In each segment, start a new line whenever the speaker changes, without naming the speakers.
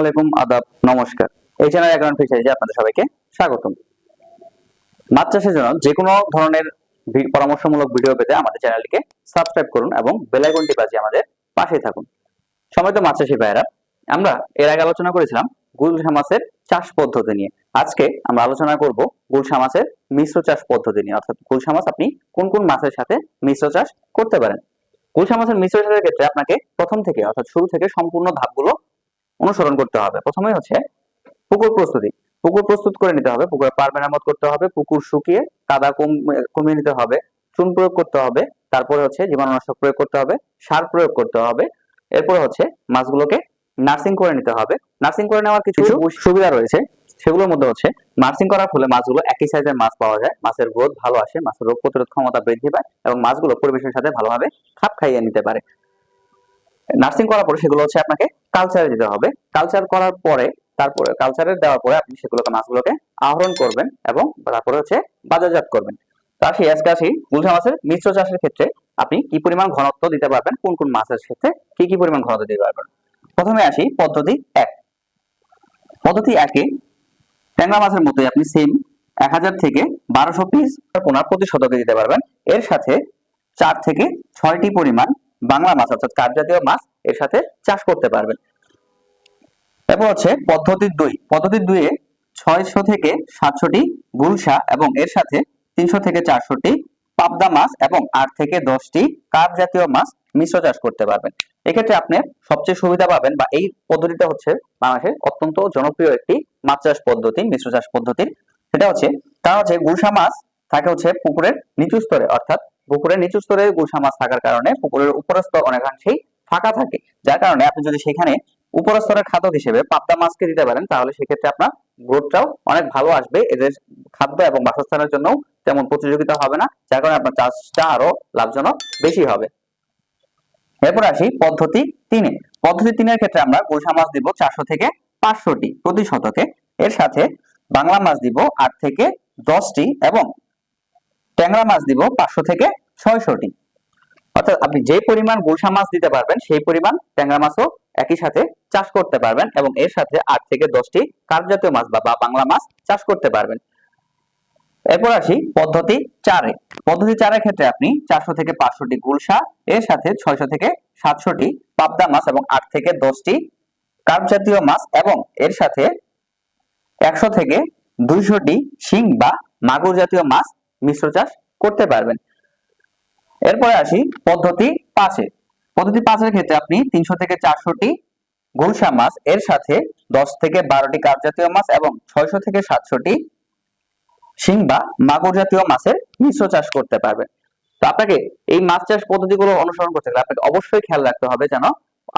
আলাইকুম, আদাব, নমস্কার। এই চ্যানেল অ্যাকাউন্ট ফিশারিজে আপনাদের সবাইকে স্বাগতম। মাছ চাষের জন্য যে কোনো ধরনের পরামর্শমূলক ভিডিও পেতে আমাদের চ্যানেলটিকে সাবস্ক্রাইব করুন এবং বেল আইকনটি বাজিয়ে আমাদের পাশেই থাকুন। সময়তো মাছ চাষি ভাইয়েরা, আমরা এর আগে আলোচনা করেছিলাম গুলশা মাছের চাষ পদ্ধতি নিয়ে। আজকে আমরা আলোচনা করব গুলশা মাছের মিশ্র চাষ পদ্ধতি নিয়ে, অর্থাৎ গুলশা মাছ আপনি কোন কোন মাছের সাথে মিশ্র চাষ করতে পারেন। গুলশা মাছের মিশ্র চাষের ক্ষেত্রে আপনাকে প্রথম থেকে, অর্থাৎ শুরু থেকে সম্পূর্ণ ধাপগুলো অনুসরণ করতে হবে। প্রথমে হচ্ছে পুকুর প্রস্তুতি। পুকুর প্রস্তুত করে নিতে হবে পুকুরে পার মেরামত করতে হবে পুকুর শুকিয়ে কাদা কমিয়ে নিতে হবে চুন প্রয়োগ করতে হবে তারপরে হচ্ছে জীবাণুনাশক প্রয়োগ করতে হবে সার প্রয়োগ করতে হবে এরপরে হচ্ছে মাছগুলোকে নার্সিং করে নিতে হবে। নার্সিং করে নেওয়ার কিছু সুবিধা রয়েছে। সেগুলোর মধ্যে হচ্ছে নার্সিং করার ফলে মাছগুলো একই সাইজের মাছ পাওয়া যায়। মাছের গ্রোথ ভালো আসে মাছের রোগ প্রতিরোধ ক্ষমতা বৃদ্ধি পায় এবং মাছগুলো পরিবেশের সাথে ভালোভাবে খাপ খাইয়ে নিতে পারে। নার্সিং করার পরে সেগুলো হচ্ছে আপনাকে কালচারে দিতে হবে কালচার করার পরে, তারপরে কালচারে দেওয়ার পরে আপনি সেগুলোকে, মাছগুলোকে আহরণ করবেন এবং তারপরে হচ্ছে বাজারজাত করবেন। তো আসি আজকে আসি গুলশা মাছের মিশ্র চাষের ক্ষেত্রে আপনি কি পরিমাণ ঘনত্ব দিতে পারবেন? কোন কোন মাছের ক্ষেত্রে কি কি পরিমাণ ঘনত্ব দিতে পারবেন? প্রথমে আসি পদ্ধতি এক। পদ্ধতি একে ট্যাংরা মাছের মতোই আপনি সেম এক হাজার থেকে বারোশো পিস পোনা প্রতি শতকে দিতে পারবেন। এর সাথে চার থেকে ছয়টি পরিমাণ বাংলা মাছ, অর্থাৎ কাঠ জাতীয় মাছ এর সাথে চাষ করতে পারবেন। এরপর হচ্ছে পদ্ধতি দুই। পদ্ধতি দুইয়ে ছয়শো থেকে সাতশোটি গুলশা এবং এর সাথে তিনশো থেকে চারশোটি পাবদা মাছ এবং আট থেকে দশটি কাপ জাতীয় মাছ মিশ্র চাষ করতে পারবেন। এক্ষেত্রে আপনি সবচেয়ে সুবিধা পাবেন বা এই পদ্ধতিটা হচ্ছে বাংলাদেশের অত্যন্ত জনপ্রিয় একটি মাছ চাষ পদ্ধতি, মিশ্র চাষ পদ্ধতির সেটা হচ্ছে কারণ হচ্ছে গুলশা মাছ থাকে হচ্ছে পুকুরের নিচু স্তরে, অর্থাৎ পুকুরের নিচু স্তরে গুলশা মাছ থাকার কারণে পুকুরের উপরের স্তর অনেকাংশেই ফাঁকা থাকে। যার কারণে আপনি যদি সেখানে উপরের স্তরের খাদক হিসেবে পাবদা মাছকে দিতে পারেন, তাহলে সেক্ষেত্রে আপনার গ্রোথটাও অনেক ভালো আসবে। এদের খাদ্য এবং বাসস্থানের জন্য তেমন প্রতিযোগিতা হবে না, যার কারণে আপনার চাষটা আরও লাভজনক বেশি হবে। এরপর আসি পদ্ধতি তিনে। পদ্ধতি তিনের ক্ষেত্রে আমরা গুলশা মাছ দিব চারশো থেকে পাঁচশোটি প্রতি শতকে। এর সাথে বাংলা মাছ দিব আট থেকে দশটি এবং ট্যাংরা মাছ দিব পাঁচশো থেকে ছয়শটি। অর্থাৎ আপনি যে পরিমাণ গুলশা মাছ দিতে পারবেন, সেই পরিমাণ ট্যাংরা মাছও একই সাথে চাষ করতে পারবেন এবং এর সাথে আট থেকে দশটি কার্প জাতীয় মাছ বা বাংলা মাছ চাষ করতে পারবেন। এরপর আসি পদ্ধতি চারে। পদ্ধতি চারের ক্ষেত্রে আপনি চারশো থেকে পাঁচশোটি গুলশা এর সাথে ছয়শো থেকে সাতশোটি পাবদা মাছ এবং আট থেকে দশটি কার্প জাতীয় মাছ এবং এর সাথে একশো থেকে দুইশোটি শিং বা মাগুর জাতীয় মাছ মিশ্র চাষ করতে পারবেন। এরপরে আসি পদ্ধতি পাঁচে। পদ্ধতি পাঁচের ক্ষেত্রে আপনি তিনশো থেকে চারশোটি গুলশা মাছ, এর সাথে দশ থেকে বারোটি কাপ জাতীয় মাছ এবং ছয়শো থেকে সাতশোটি শিং বা মাগুর জাতীয় মাছের মিশ্র চাষ করতে পারবেন তো আপনাকে এই মাছ চাষ পদ্ধতিগুলো অনুসরণ করতে গেলে আপনাকে অবশ্যই খেয়াল রাখতে হবে যেন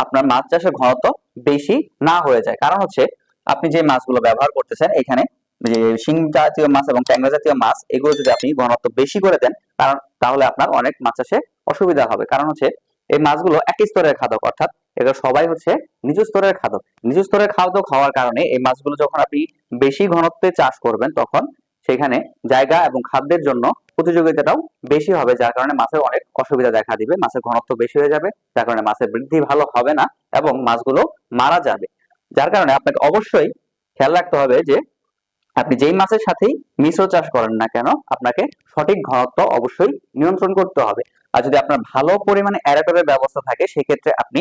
আপনার মাছ চাষের ঘনত্ব বেশি না হয়ে যায়। কারণ হচ্ছে আপনি যে মাছগুলো ব্যবহার করতেছেন, এখানে যে শিং জাতীয় মাছ এবং ট্যাংরা জাতীয় মাছ, এগুলো যদি আপনি ঘনত্ব বেশি করে দেন, কারণ তাহলে আপনার অনেক মাছ চাষে অসুবিধা হবে। কারণ হচ্ছে এই মাছগুলো একই স্তরের খাদক, অর্থাৎ এগুলো সবাই হচ্ছে নিচু স্তরের খাদক। নিচু স্তরের খাদক হওয়ার কারণে এই মাছগুলো যখন আপনি বেশি ঘনত্বে চাষ করবেন, তখন সেখানে জায়গা এবং খাদ্যের জন্য প্রতিযোগিতাটাও বেশি হবে, যার কারণে মাছের অনেক অসুবিধা দেখা দিবে, মাছের ঘনত্ব বেশি হয়ে যাবে, যার কারণে মাছের বৃদ্ধি ভালো হবে না এবং মাছগুলো মারা যাবে। যার কারণে আপনাকে অবশ্যই খেয়াল রাখতে হবে যে আপনি যেই মাছের সাথেই মিশ্র চাষ করেন না কেন, আপনাকে সঠিক ঘনত্ব অবশ্যই নিয়ন্ত্রণ করতে হবে। আর যদি আপনার ভালো পরিমাণে অ্যারেটরের ব্যবস্থা থাকে, সেক্ষেত্রে আপনি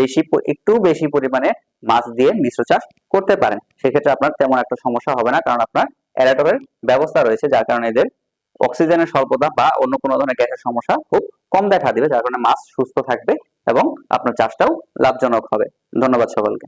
বেশি একটু বেশি পরিমাণে মাছ দিয়ে মিশ্র চাষ করতে পারেন। সেক্ষেত্রে আপনার তেমন একটা সমস্যা হবে না, কারণ আপনার অ্যারেটরের ব্যবস্থা রয়েছে, যার কারণে এদের অক্সিজেনের স্বল্পতা বা অন্য কোনো ধরনের গ্যাসের সমস্যা খুব কম দেখা দিবে, যার কারণে মাছ সুস্থ থাকবে এবং আপনার চাষটাও লাভজনক হবে। ধন্যবাদ সকলকে।